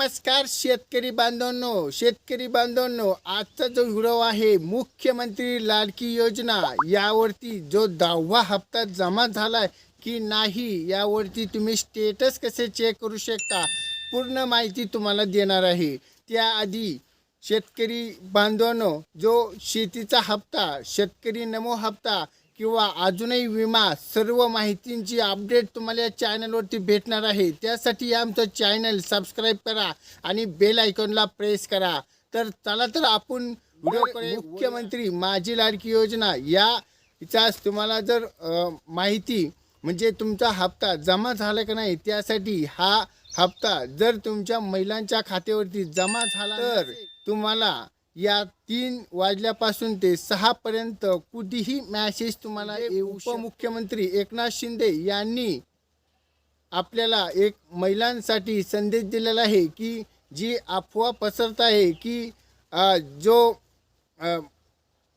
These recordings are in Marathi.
नमस्कार शेतकरी बांधवांनो शेतकरी बांधवांनो आजचा जो व्हिडिओ आहे मुख्यमंत्री लाडकी योजना यावरती जो दहावा हप्ता जमा झालाय की नाही यावरती तुम्ही स्टेटस कसे चेक करू शकता पूर्ण माहिती तुम्हाला देणार आहे. त्याआधी शेतकरी बांधवांनो जो शेतीचा हप्ता शेतकरी नमो हप्ता किंवा अजूनही विमा सर्व माहितींची अपडेट तुम्हाला या चॅनलवरती भेटणार आहे. त्यासाठी आमचं चॅनल सबस्क्राईब करा आणि बेल आयकॉनला प्रेस करा. तर चला तर आपण व्हिडिओकडे मुख्यमंत्री माझी लाडकी योजना या याचाच तुम्हाला जर माहिती म्हणजे तुमचा हप्ता जमा झाला का नाही त्यासाठी हा हप्ता जर तुमच्या महिलांच्या खात्यावरती जमा झाला तर तुम्हाला या तीन वाजल्यापासून ते सहा पर्यंत कुठेही मॅसेज तुम्हाला येऊ उपमुख्यमंत्री एकनाथ शिंदे यांनी आपल्याला एक महिलांसाठी संदेश दिलेला आहे की जी अफवा पसरत आहे की जो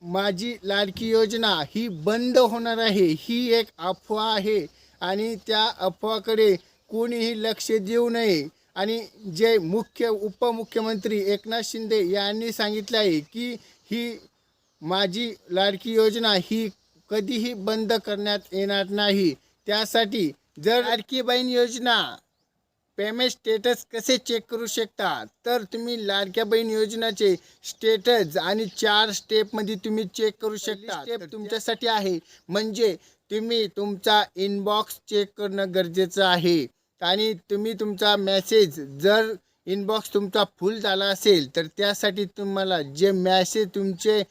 माझी लाडकी योजना ही बंद होणार आहे ही एक अफवा आहे आणि त्या अफवाकडे कोणीही लक्ष देऊ नये. आणि जे मुख्य उपमुख्यमंत्री एकनाथ शिंदे यांनी सांगितले आहे की ही माझी लाडकी योजना ही कधीही बंद करण्यात येणार नाही. त्यासाठी जर लाडकी बहीण योजना पेमेंट स्टेटस कसे चेक करू शकता? तर तुम्ही लाडक्या बहीण योजनाचे स्टेटस आणि चार स्टेपमध्ये तुम्ही चेक करू शकता. स्टेप तुमच्यासाठी आहे. म्हणजे तुम्ही तुमचा इनबॉक्स चेक करणं गरजेचं आहे. आणि तुम्ही तुमचा मेसेज जर इनबॉक्स तुमचा फुल झाला असेल तर त्यासाठी तुम्हाला जे मॅसेज तुमचे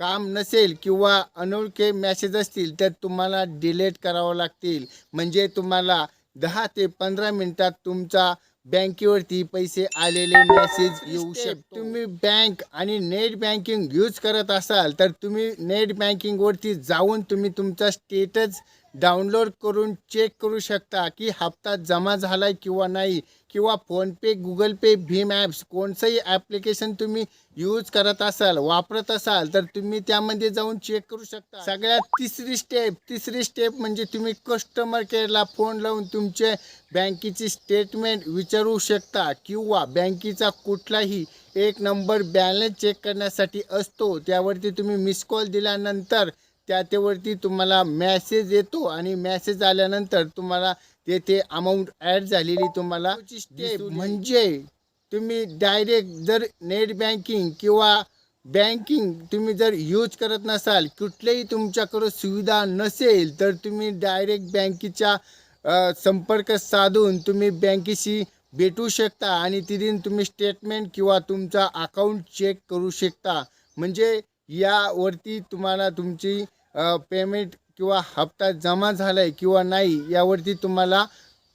काम नसेल किंवा अनोळखे मॅसेज असतील तर तुम्हाला डिलीट करावं लागतील. म्हणजे तुम्हाला दहा ते पंधरा मिनिटात तुमचा बँकेवरती पैसे आलेले मेसेज येऊ शकतो तुम्ही बँक आणि नेट बँकिंग यूज करत असाल तर तुम्ही नेट बँकिंगवरती जाऊन तुम्ही तुमचा स्टेटस डाउनलोड करून चेक करू शकता की हप्ता जमा झाला आहे किंवा नाही किंवा फोनपे गुगल पे भीम ॲप्स कोणतंही ॲप्लिकेशन तुम्ही यूज करत असाल वापरत असाल तर तुम्ही त्यामध्ये जाऊन चेक करू शकता. सगळ्यात तिसरी स्टेप तिसरी स्टेप म्हणजे तुम्ही कस्टमर केअरला फोन लावून तुमचे बँकेची स्टेटमेंट विचारू शकता किंवा बँकेचा कुठलाही एक नंबर बॅलन्स चेक करण्यासाठी असतो त्यावरती तुम्ही मिस कॉल दिल्यानंतर त्याच्यावरती तुम्हाला मॅसेज येतो आणि मॅसेज आल्यानंतर तुम्हाला तेथे अमाऊंट ॲड झालेली तुम्हाला स्टेप म्हणजे तुम्ही डायरेक्ट जर नेट बँकिंग किंवा बँकिंग तुम्ही जर यूज करत नसाल कुठल्याही तुमच्याकडं सुविधा नसेल तर तुम्ही डायरेक्ट बँकेच्या संपर्क साधून तुम्ही बँकेशी भेटू शकता आणि तिथून तुम्ही स्टेटमेंट किंवा तुमचा अकाउंट चेक करू शकता. म्हणजे यावरती तुम्हाला तुमची पेमेंट किंवा हप्ता जमा झाला आहे किंवा नाही यावरती तुम्हाला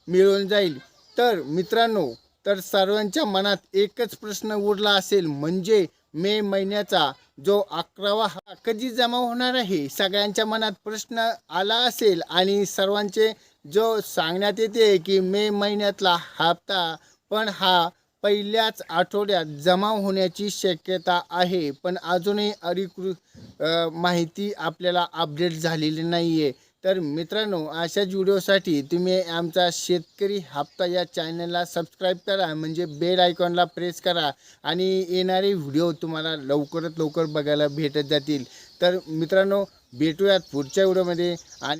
मिळून जाईल. तर मित्रांनो तर सर्वांच्या मनात एकच प्रश्न उरला असेल म्हणजे मे महिन्याचा जो अकरावा हा कधी जमा होणार आहे? सगळ्यांच्या मनात प्रश्न आला असेल आणि सर्वांचे जो सांगण्यात येते की मे महिन्यातला हप्ता पण हा पहिल्याच आठवड्यात जमा होण्याची शक्यता आहे पण अजूनही अधिकृत माहिती आपल्याला अपडेट झालेली नाही आहे तर मित्रांनो अशाच व्हिडिओसाठी तुम्ही आमचा शेतकरी हप्ता या चॅनलला सबस्क्राईब करा म्हणजे बेल आयकॉनला प्रेस करा आणि येणारे व्हिडिओ तुम्हाला लवकरात लवकर बघायला भेटत जातील. तर मित्रांनो भेटूयात पुढच्या व्हिडिओमध्ये आणि